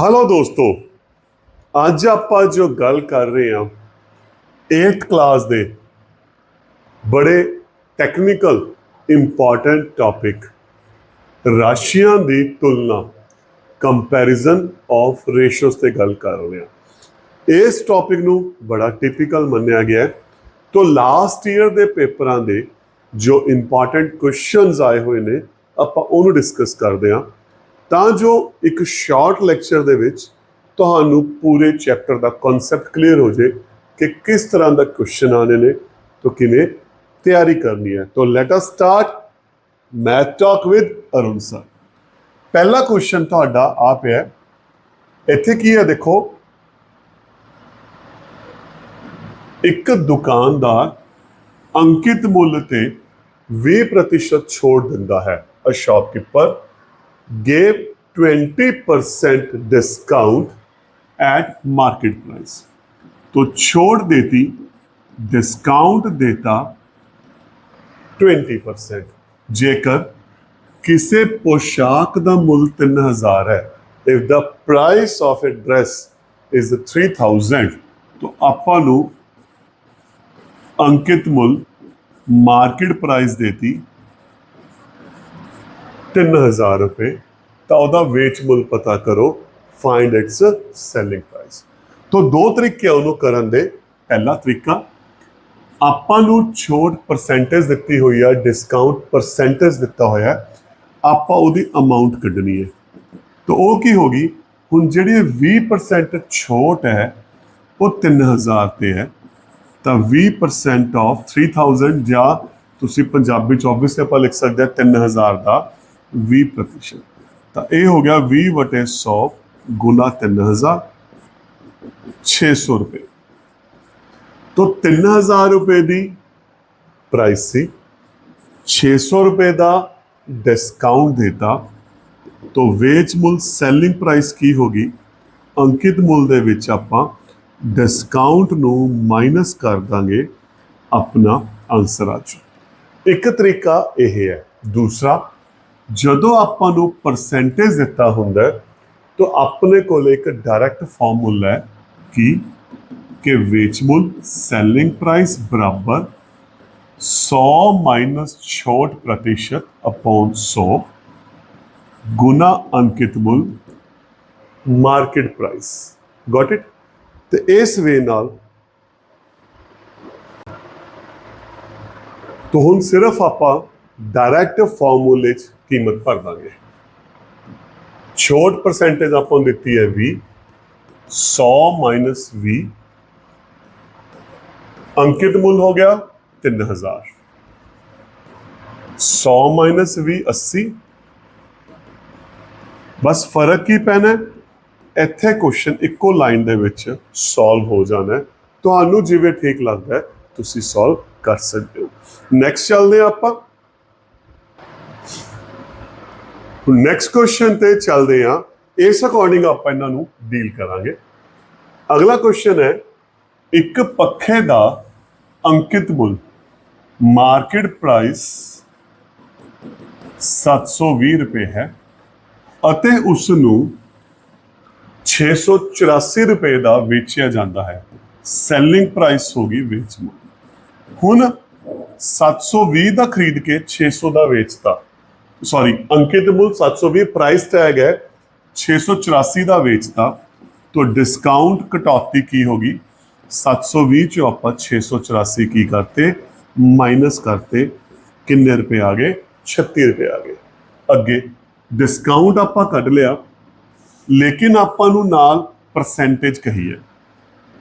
Hello ਦੋਸਤੋ, ਅੱਜ ਆਪਾਂ ਜੋ ਗੱਲ ਕਰ ਰਹੇ ਹਾਂ 8th ਕਲਾਸ ਦੇ ਬੜੇ ਟੈਕਨੀਕਲ ਇੰਪੋਰਟੈਂਟ ਟੌਪਿਕ ਰਾਸ਼ੀਆਂ ਦੀ ਤੁਲਨਾ ਕੰਪੈਰੀਜ਼ਨ ਆਫ ਰੇਸ਼ੀਓਜ਼ ਤੇ ਗੱਲ ਕਰ ਰਹੇ ਹਾਂ। ਇਸ ਟੌਪਿਕ ਨੂੰ ਬੜਾ ਟਿਪੀਕਲ ਮੰਨਿਆ ਗਿਆ ਹੈ। ਤੋਂ ਲਾਸਟ ਈਅਰ ਦੇ ਪੇਪਰਾਂ ਦੇ ਜੋ ਇੰਪੋਰਟੈਂਟ ਕੁਐਸਚਨਸ ਆਏ ਹੋਏ ਨੇ, ਆਪਾਂ ਉਹਨੂੰ ਡਿਸਕਸ ਕਰਦੇ ਹਾਂ। ਤਾਂ ਜੋ ਇੱਕ ਸ਼ਾਰਟ ਲੈਕਚਰ ਦੇ ਵਿੱਚ ਤੁਹਾਨੂੰ ਪੂਰੇ ਚੈਪਟਰ ਦਾ ਕਨਸੈਪਟ ਕਲੀਅਰ ਹੋ ਜਾਏ ਕਿ ਕਿਸ ਤਰ੍ਹਾਂ ਦਾ ਕੁਐਸਚਨ ਆਣੇ ਨੇ, ਤੋਂ ਕਿਵੇਂ ਤਿਆਰੀ ਕਰਨੀ ਹੈ। ਤੋਂ let us start math talk with Arun sir ਪਹਿਲਾ ਕੁਐਸਚਨ ਤੁਹਾਡਾ ਆ ਪਿਆ ਇੱਥੇ ਕੀ ਹੈ ਦੇਖੋ। ਇੱਕ ਦੁਕਾਨਦਾਰ ਅੰਕਿਤ ਮੁੱਲ ਤੇ 20% ਛੋੜ ਦਿੰਦਾ ਹੈ। A shopkeeper gave 20% discount at market price तो छोड़ देती डिस्काउंट देता 20% ਜੇਕਰ ਕਿਸੇ ਪੋਸ਼ਾਕ ਦਾ ਮੁੱਲ 3000 ਹੈ if the price of a dress is 3000 ਤਾਂ ਆਪਾਂ ਨੂੰ ਅੰਕਿਤ ਮੁੱਲ ਮਾਰਕੀਟ ਪ੍ਰਾਈਸ ਦੇਤੀ 3000 ਰੁਪਏ, ਤਾਂ ਉਹਦਾ ਵੇਚ ਮੁੱਲ ਪਤਾ ਕਰੋ ਫਾਈਂਡ ਇਟਸ ਸੈਲਿੰਗ ਪ੍ਰਾਈਸ ਤੋਂ ਦੋ ਤਰੀਕੇ ਉਹਨੂੰ ਕਰਨ ਦੇ, ਪਹਿਲਾ ਤਰੀਕਾ, ਆਪਾਂ ਨੂੰ ਛੋਟ ਪਰਸੈਂਟੇਜ ਦਿੱਤੀ ਹੋਈ ਆ ਡਿਸਕਾਊਂਟ ਪਰਸੈਂਟੇਜ ਦਿੱਤਾ ਹੋਇਆ, ਆਪਾਂ ਉਹਦੀ ਅਮਾਉਂਟ ਕੱਢਣੀ ਹੈ। ਤਾਂ ਉਹ ਕੀ ਹੋਗੀ ਹੁਣ ਜਿਹੜੀ 20% ਛੋਟ ਹੈ, ਉਹ 3000 ਤੇ ਹੈ। ਤਾਂ 20% ਆਫ 3000 ਜਾਂ ਤੁਸੀਂ ਪੰਜਾਬੀ ਚ ਆਬਵੀਅਸਲੀ ਆਪਾਂ ਲਿਖ ਸਕਦੇ ਹਾਂ 3000 ਦਾ 20% ਤਾਂ ਇਹ ਹੋ ਗਿਆ 20 ਵਟੇ 100 ਗੁਣਾ 3000 600 ਰੁਪਏ। तो 3000 ਰੁਪਏ ਦੀ ਪ੍ਰਾਈਸ ਸੀ। 600 ਰੁਪਏ ਦਾ ਡਿਸਕਾਊਂਟ ਦਿੱਤਾ। तो ਵੇਚ ਮੁੱਲ ਸੈਲਿੰਗ ਪ੍ਰਾਈਸ ਕੀ ਹੋਗੀ ਅੰਕਿਤ ਮੁੱਲ ਦੇ ਵਿੱਚ ਆਪਾਂ ਡਿਸਕਾਊਂਟ ਨੂੰ ਮਾਈਨਸ ਕਰ ਦਾਂਗੇ ਆਪਣਾ ਆਨਸਰ ਆ ਜੂ ਇੱਕ ਤਰੀਕਾ ਇਹ ਹੈ। ਦੂਸਰਾ ਜਦੋਂ ਆਪਾਂ ਨੂੰ ਪਰਸੈਂਟੇਜ ਦਿੱਤਾ ਹੁੰਦਾ ਤਾਂ ਆਪਣੇ ਕੋਲ ਇੱਕ ਡਾਇਰੈਕਟ ਫਾਰਮੂਲਾ ਹੈ ਕਿ ਕਿ ਵੇਚ ਮੁੱਲ ਸੈਲਿੰਗ ਪ੍ਰਾਈਸ ਬਰਾਬਰ 100 ਮਾਈਨਸ ਛੋਟ ਪ੍ਰਤੀਸ਼ਤ ਅਪੋਨ 100 ਗੁਣਾ ਅੰਕਿਤ ਮੁੱਲ ਮਾਰਕੀਟ ਪ੍ਰਾਈਸ ਗਾਟ ਇਟ ਤੇ ਇਸ ਵੇ ਨਾਲ ਤੋਂ ਹੁਣ ਸਿਰਫ ਆਪਾਂ ਡਾਇਰੈਕਟ ਫਾਰਮੂਲੇ 'ਚ ਕੀਮਤ ਭਰ ਦਾਂਗੇ। ਛੋਟ ਪਰਸੈਂਟੇਜ ਆਪਾਂ ਨੂੰ ਦਿੱਤੀ ਹੈ 20 100 ਮਾਈਨਸ 20 ਅੰਕਿਤ ਮੁੱਲ ਹੋ ਗਿਆ 3000 100 ਮਾਈਨਸ 20 80 ਬਸ ਫ਼ਰਕ ਕੀ ਪੈਣਾ ਇੱਥੇ ਕੁਐਸਚਨ ਇੱਕੋ ਲਾਈਨ ਦੇ ਵਿੱਚ ਸੋਲਵ ਹੋ ਜਾਣਾ ਤੁਹਾਨੂੰ ਜਿਵੇਂ ਠੀਕ ਲੱਗਦਾ ਤੁਸੀਂ ਸੋਲਵ ਕਰ ਸਕਦੇ ਹੋ। ਨੈਕਸਟ ਚੱਲਦੇ ਹਾਂ ਆਪਾਂ। ਹੁਣ ਨੈਕਸਟ ਕੁਐਸਚਨ ਤੇ ਚੱਲਦੇ ਹਾਂ। ਇਸ ਅਕੋਰਡਿੰਗ ਆਪਾਂ ਇਹਨਾਂ ਨੂੰ ਡੀਲ ਕਰਾਂਗੇ। ਅਗਲਾ ਕੁਐਸਚਨ ਹੈ, ਇੱਕ ਪੱਖੇ ਦਾ ਅੰਕਿਤ ਮੁੱਲ ਮਾਰਕੀਟ ਪ੍ਰਾਈਸ 720 ਰੁਪਏ ਹੈ ਅਤੇ ਉਸ ਨੂੰ 684 ਰੁਪਏ ਦਾ ਵੇਚਿਆ ਜਾਂਦਾ ਹੈ। ਸੈਲਿੰਗ ਪ੍ਰਾਈਸ ਹੋਗੀ ਵੇਚ ਮੁੱਲ ਹੁਣ 720 ਦਾ ਖਰੀਦ ਕੇ 600 ਦਾ ਵੇਚਤਾ। ਸੌਰੀ ਅੰਕਿਤ ਦੇ ਮੁੱਲ 720 ਪ੍ਰਾਈਸ ਟੈਗ ਹੈ 684 ਦਾ ਵੇਚਦਾ। ਤੋਂ ਡਿਸਕਾਊਂਟ ਕਟੌਤੀ ਕੀ ਹੋਗੀ 720 ਚੋਂ ਆਪਾਂ 684 ਕੀ ਕਰਤੇ? ਮਾਈਨਸ ਕਰਤੇ। ਕਿੰਨੇ ਰੁਪਏ ਆ ਗਏ? 36 ਰੁਪਏ ਆ ਗਏ। ਅੱਗੇ ਡਿਸਕਾਊਂਟ ਆਪਾਂ ਕੱਢ ਲਿਆ। ਲੇਕਿਨ ਆਪਾਂ ਨੂੰ ਨਾਲ ਪਰਸੈਂਟੇਜ ਕਹੀ ਹੈ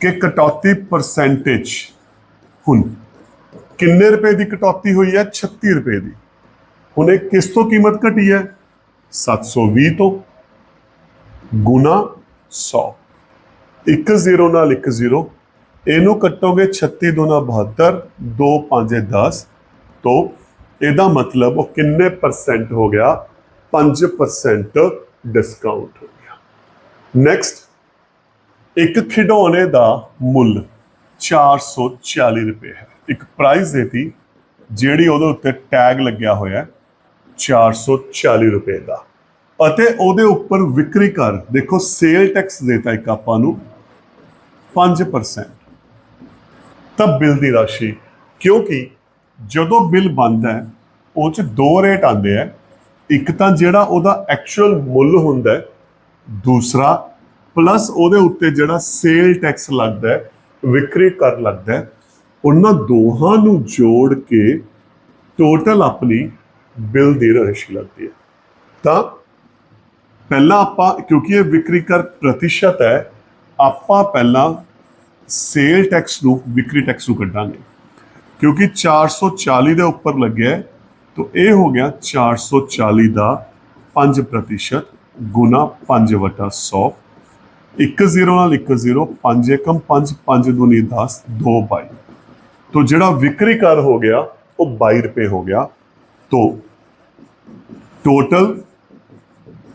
ਕਿ ਕਟੌਤੀ ਪਰਸੈਂਟੇਜ ਹੁਣ ਕਿੰਨੇ ਰੁਪਏ ਦੀ ਕਟੌਤੀ ਹੋਈ ਹੈ? 36 ਰੁਪਏ ਦੀ। ਹੁਣ ਇਹ ਕਿਸ ਤੋਂ ਕੀਮਤ ਘਟੀ ਹੈ? 720 ਤੋਂ ਗੁਣਾ 100 ਇੱਕ ਜ਼ੀਰੋ ਨਾਲ ਇੱਕ ਜ਼ੀਰੋ, ਇਹਨੂੰ ਕੱਟੋਗੇ 36 ਦੁਨਾ 72 2 5 10 ਤੋਂ ਇਹਦਾ ਮਤਲਬ ਉਹ ਕਿੰਨੇ ਪਰਸੈਂਟ ਹੋ ਗਿਆ? 5% ਡਿਸਕਾਊਂਟ ਹੋ ਗਿਆ। ਨੈਕਸਟ ਇੱਕ ਖਿਡੌਣੇ ਦਾ ਮੁੱਲ 440 ਰੁਪਏ ਹੈ। ਇੱਕ ਪ੍ਰਾਈਸ ਦੇਤੀ, ਜਿਹੜੀ ਉਹਦੇ ਉੱਤੇ ਟੈਗ ਲੱਗਿਆ ਹੋਇਆ ਹੈ। 440 ਰੁਪਏ ਦਾ। ਅਤੇ ਉਹਦੇ ਉੱਪਰ ਵਿਕਰੀ ਕਰ, ਦੇਖੋ ਸੇਲ ਟੈਕਸ ਦੇਤਾ ਇੱਕ ਆਪਾਂ ਨੂੰ 5% ਤਾਂ ਬਿੱਲ ਦੀ ਰਾਸ਼ੀ, ਕਿਉਂਕਿ ਜਦੋਂ ਬਿੱਲ ਬਣਦਾ ਹੈ, ਉਹ ਚ ਦੋ ਰੇਟ ਆਉਂਦੇ ਆ ਇੱਕ ਤਾਂ ਜਿਹੜਾ ਉਹਦਾ ਐਕਚੁਅਲ ਮੁੱਲ ਹੁੰਦਾ ਹੈ, ਦੂਸਰਾ ਪਲੱਸ ਉਹਦੇ ਉੱਤੇ ਜਿਹੜਾ ਸੇਲ ਟੈਕਸ ਲੱਗਦਾ ਹੈ, ਵਿਕਰੀ ਕਰ ਲੱਗਦਾ ਹੈ, ਉਹਨਾਂ ਦੋਹਾਂ ਨੂੰ ਜੋੜ ਕੇ ਟੋਟਲ ਆਪਣੀ ਬਿੱਲ ਦੀ ਰਾਸ਼ੀ ਲੱਗਦੀ ਹੈ। ਤਾਂ ਪਹਿਲਾਂ ਆਪਾਂ, ਕਿਉਂਕਿ ਇਹ ਵਿਕਰੀ ਕਰ ਪ੍ਰਤੀਸ਼ਤ ਹੈ, ਆਪਾਂ ਪਹਿਲਾਂ ਸੇਲ ਟੈਕਸ ਨੂੰ, ਵਿਕਰੀ ਟੈਕਸ ਨੂੰ ਕੱਢਾਂਗੇ। ਕਿਉਂਕਿ 440 ਦੇ ਉੱਪਰ ਲੱਗਿਆ ਤਾਂ ਇਹ ਹੋ ਗਿਆ 440 ਦਾ 5% ਗੁਣਾ 5 ਵਟਾ 100 ਇੱਕ ਜ਼ੀਰੋ ਨਾਲ ਇੱਕ ਜ਼ੀਰੋ 5 ਏਕਮ 5 5 ਦੂਣੀ 10 2 ਬਾਈ। ਤੋਂ ਜਿਹੜਾ ਵਿਕਰੀ ਕਰ ਹੋ ਗਿਆ, ਉਹ 22 ਰੁਪਏ ਹੋ ਗਿਆ। तो ਟੋਟਲ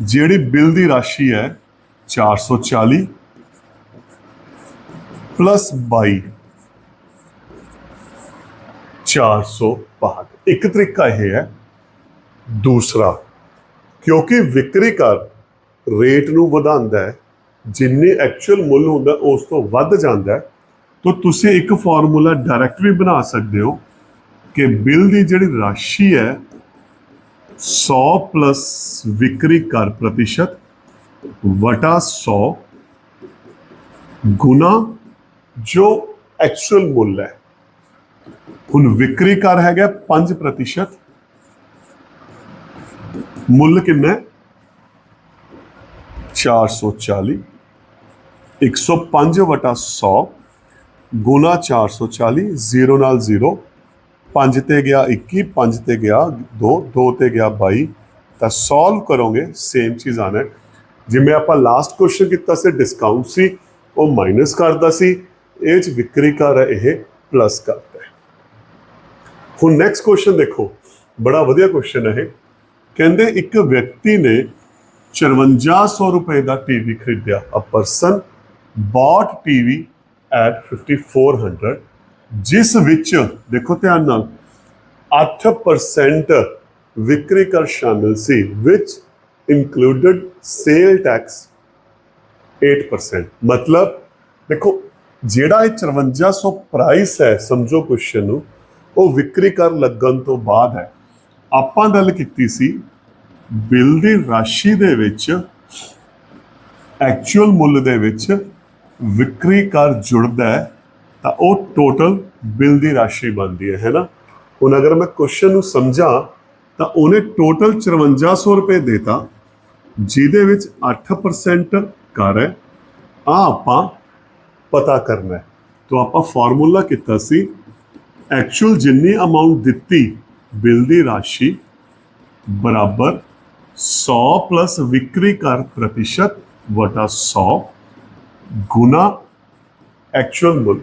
ਜਿਹੜੀ ਬਿੱਲ ਦੀ ਰਾਸ਼ੀ ਹੈ 440 ਪਲੱਸ 22 462 ਇੱਕ ਤਰੀਕਾ ਇਹ ਹੈ, ਦੂਸਰਾ, ਕਿਉਂਕਿ ਵਿਕਰੀ ਕਰ ਰੇਟ ਨੂੰ ਵਧਾਉਂਦਾ ਹੈ, ਜਿੰਨੇ ਐਕਚੁਅਲ ਮੁੱਲ ਹੁੰਦਾ ਉਸ ਤੋਂ ਵੱਧ ਜਾਂਦਾ ਹੈ। ਤਾਂ ਤੁਸੀਂ ਇੱਕ ਫਾਰਮੂਲਾ ਡਾਇਰੈਕਟ ਵੀ ਬਣਾ ਸਕਦੇ ਹੋ ਕਿ ਬਿੱਲ ਦੀ ਜਿਹੜੀ ਰਾਸ਼ੀ ਹੈ 100 ਪਲੱਸ ਵਿਕਰੀ ਕਰ ਪ੍ਰਤੀਸ਼ਤ ਵਟਾ 100 ਗੁਣਾ ਜੋ ਐਕਚੁਅਲ ਮੁੱਲ ਹੈ ਹੁਣ ਵਿਕਰੀ ਕਰ ਹੈਗਾ 5% ਮੁੱਲ ਕਿੰਨਾ ਹੈ 440 105 ਵਟਾ 100 ਗੁਣਾ 440 0 ਨਾਲ 0 5 ਤੇ ਗਿਆ 21 5 ਤੇ ਗਿਆ 2 2 ਤੇ ਗਿਆ 22 ਤਾਂ ਸੋਲਵ ਕਰੋਗੇ ਸੇਮ ਚੀਜ਼ ਆਣਾ ਜਿਵੇਂ ਆਪਾਂ ਲਾਸਟ ਕੁਐਸਚਨ ਕੀਤਾ ਸੀ ਡਿਸਕਾਊਂਟ ਸੀ, ਉਹ ਮਾਈਨਸ ਕਰਦਾ ਸੀ। ਇਹ ਚ ਵਿਕਰੀ ਕਰ ਇਹ ਪਲੱਸ ਕਰਦਾ ਹੈ। ਹੁਣ ਨੈਕਸਟ ਕੁਐਸਚਨ ਦੇਖੋ, ਬੜਾ ਵਧੀਆ ਕੁਐਸਚਨ ਹੈ ਇਹ। ਕਹਿੰਦੇ ਇੱਕ ਵਿਅਕਤੀ ਨੇ 5400 ਰੁਪਏ ਦਾ ਟੀਵੀ ਖਰੀਦਿਆ a person bought TV at 5400 ਜਿਸ ਵਿੱਚ, ਦੇਖੋ ਧਿਆਨ ਨਾਲ 8% ਵਿਕਰੀ ਕਰ ਸ਼ਾਮਿਲ ਸੀ, ਵਿੱਚ ਇਨਕਲੂਡਡ ਸੇਲ ਟੈਕਸ 8% ਮਤਲਬ, ਦੇਖੋ, ਜਿਹੜਾ ਇਹ 5400 ਪ੍ਰਾਈਸ ਹੈ, ਸਮਝੋ ਕੁਐਸਚਨ ਨੂੰ, ਉਹ ਵਿਕਰੀ ਕਰ ਲੱਗਣ ਤੋਂ ਬਾਅਦ ਹੈ। ਆਪਾਂ ਗੱਲ ਕੀਤੀ ਸੀ, ਬਿੱਲ ਦੀ ਰਾਸ਼ੀ ਦੇ ਵਿੱਚ ਐਕਚੁਅਲ ਮੁੱਲ ਦੇ ਵਿੱਚ ਵਿਕਰੀ ਕਰ ਜੁੜਦਾ ਹੈ ਤਾਂ ਉਹ ਟੋਟਲ ਬਿੱਲ ਦੀ ਰਾਸ਼ੀ ਬਣਦੀ ਹੈ ਹੈ ਨਾ? ਹੁਣ ਅਗਰ ਮੈਂ ਕੁਐਸਚਨ ਨੂੰ ਸਮਝਾਂ, ਤਾਂ ਉਹਨੇ ਟੋਟਲ 5400 ਰੁਪਏ ਦੇਤਾ, ਜਿਹਦੇ ਵਿੱਚ 8% ਕਰ ਹੈ ਆ ਆਪਾਂ ਪਤਾ ਕਰਨਾ ਹੈ। ਤਾਂ ਆਪਾਂ ਫਾਰਮੂਲਾ ਕੀਤਾ ਸੀ ਐਕਚੁਅਲ ਜਿੰਨੀ ਅਮਾਉਂਟ ਦਿੱਤੀ ਬਿੱਲ ਦੀ ਰਾਸ਼ੀ, ਬਰਾਬਰ 100 ਪਲੱਸ ਵਿਕਰੀ ਕਰ ਪ੍ਰਤੀਸ਼ਤ ਵਟਾ 100 ਗੁਣਾ ਐਕਚੁਅਲ ਮੁੱਲ।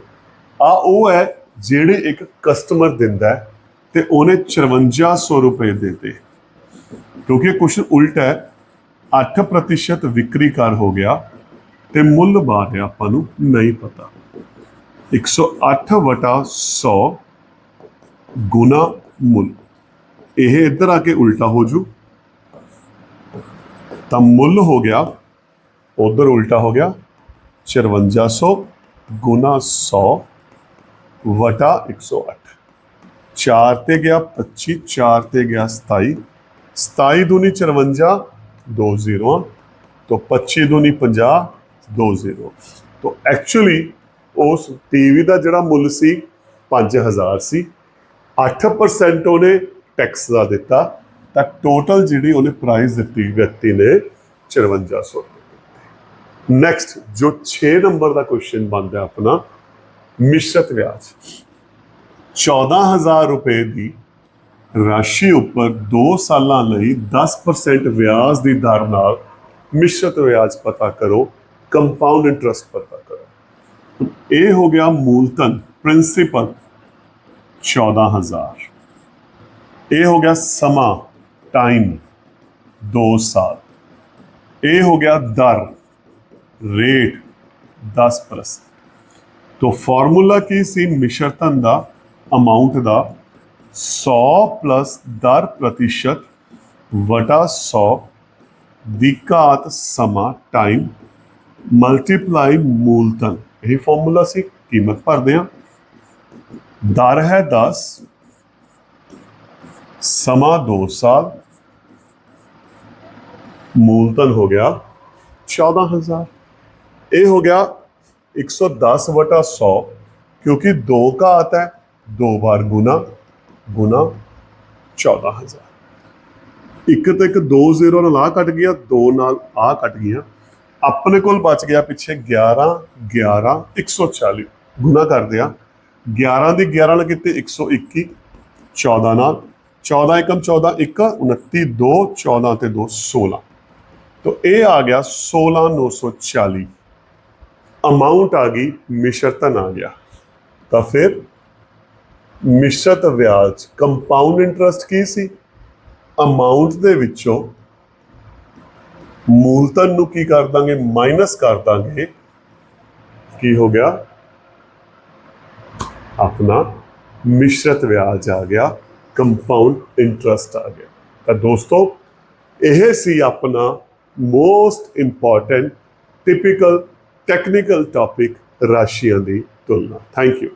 ਆ ਉਹ ਹੈ ਜਿਹੜੇ ਇੱਕ ਕਸਟਮਰ ਦਿੰਦਾ ਹੈ ਤੇ ਉਹਨੇ 5400 ਰੁਪਏ ਦੇਤੇ। ਕਿਉਂਕਿ ਕੁਝ ਉਲਟਾ ਹੈ 8% ਵਿਕਰੀ ਕਰ ਹੋ ਗਿਆ ਤੇ ਮੁੱਲ ਬਾਹਰ ਹੈ ਆਪਾਂ ਨੂੰ ਨਹੀਂ ਪਤਾ। 108 ਵਟਾ 100 ਗੁਣਾ ਮੁੱਲ। ਇਹ ਇੱਧਰ ਆ ਕੇ ਉਲਟਾ ਹੋ ਜੂ। ਤਾਂ ਮੁੱਲ ਹੋ ਗਿਆ, ਉਧਰ ਉਲਟਾ ਹੋ ਗਿਆ 5400 ਗੁਣਾ 100 ਵਟਾ 108 4 ਤੇ ਗਿਆ 25 4 ਤੇ ਗਿਆ 27 27 ਦੂਨੀ 54 ਦੋ ਜ਼ੀਰੋ ਤੋਂ 25 ਦੂਨੀ 50 ਦੋ ਜ਼ੀਰੋ तो ਐਕਚੁਅਲੀ ਉਸ ਟੀਵੀ ਦਾ ਜਿਹੜਾ ਮੁੱਲ ਸੀ 5000 ਸੀ। 8% ਉਹਨੇ ਟੈਕਸ ਦਾ ਦਿੱਤਾ। ਤਾਂ ਟੋਟਲ ਜਿਹੜੀ ਉਹਨੇ ਪ੍ਰਾਈਸ ਦਿੱਤੀ ਵਿਅਕਤੀ ਨੇ 5400 ਨੈਕਸਟ ਜੋ 6 ਨੰਬਰ ਦਾ ਕੁਐਸਚਨ ਬਣਦਾ ਆਪਣਾ ਮਿਸ਼ਰਤ ਵਿਆਜ। 14000 ਰੁਪਏ ਦੀ ਰਾਸ਼ੀ ਉੱਪਰ 2 ਸਾਲਾਂ ਲਈ 10% ਵਿਆਜ ਦੀ ਦਰ ਨਾਲ ਮਿਸ਼ਰਤ ਵਿਆਜ ਪਤਾ ਕਰੋ ਕੰਪਾਊਂਡ ਇੰਟਰਸਟ ਪਤਾ ਕਰੋ। ਇਹ ਹੋ ਗਿਆ ਮੂਲਧਨ ਪ੍ਰਿੰਸੀਪਲ 14000 ਇਹ ਹੋ ਗਿਆ ਸਮਾਂ ਟਾਈਮ 2 ਸਾਲ। ਇਹ ਹੋ ਗਿਆ ਦਰ ਰੇਟ 10% तो ਫਾਰਮੂਲਾ ਕੀ ਸੀ? ਮਿਸ਼ਰਤਨ ਦਾ ਅਮਾਉਂਟ ਦਾ 100 ਪਲੱਸ ਦਰ ਪ੍ਰਤੀਸ਼ਤ ਵਟਾ 100 ਦੀ ਘਾਤ ਸਮਾਂ ਟਾਈਮ ਮਲਟੀਪਲਾਈ ਮੂਲਧਨ ਇਹ ਫਾਰਮੂਲਾ ਸੀ, ਕੀਮਤ ਭਰਦੇ ਹਾਂ। ਦਰ ਹੈ 10 ਸਮਾਂ 2 ਸਾਲ ਮੂਲਧਨ ਹੋ ਗਿਆ 14000 ਇਹ ਹੋ ਗਿਆ 110 ਵਟਾ 100 ਕਿਉਂਕਿ 2 ਘਾਤ ਹੈ, ਦੋ ਵਾਰ ਗੁਣਾ ਗੁਣਾ 14000 ਇੱਕ ਤੇ ਇੱਕ 2 ਜ਼ੀਰੋ ਨਾਲ ਆ ਕੱਟ ਗਿਆ, ਦੋ ਨਾਲ ਆ ਕੱਟ ਗਿਆ। ਆਪਣੇ ਕੋਲ ਬਚ ਗਿਆ ਪਿੱਛੇ 11 11 140 ਗੁਣਾ ਕਰਦੇ ਆ 11 ਦੀ 11 ਨਾਲ ਕਿਤੇ 121 14 ਨਾਲ। 14 ਏਕਮ 14 1 29 2 14 ਤੇ 2 16 तो ਇਹ ਆ ਗਿਆ 16940 ਅਮਾਉਂਟ ਆ ਗਈ ਮਿਸ਼ਰਤਨ ਆ ਗਿਆ। ਤਾਂ ਫਿਰ ਮਿਸ਼ਰਤ ਵਿਆਜ ਕੰਪਾਊਂਡ ਇੰਟਰਸਟ ਕੀ ਸੀ? ਅਮਾਉਂਟ ਦੇ ਵਿੱਚੋਂ ਮੂਲਧਨ ਨੂੰ ਕੀ ਕਰ ਦਾਂਗੇ? ਮਾਈਨਸ ਕਰ ਦਾਂਗੇ। ਕੀ ਹੋ ਗਿਆ? ਆਪਣਾ ਮਿਸ਼ਰਤ ਵਿਆਜ ਆ ਗਿਆ ਕੰਪਾਊਂਡ ਇੰਟਰਸਟ ਆ ਗਿਆ। ਤਾਂ ਦੋਸਤੋ, ਇਹ ਸੀ ਆਪਣਾ most important typical technical topic ਰਾਸ਼ੀਆਂ ਦੀ ਤੁਲਨਾ ਥੈਂਕ ਯੂ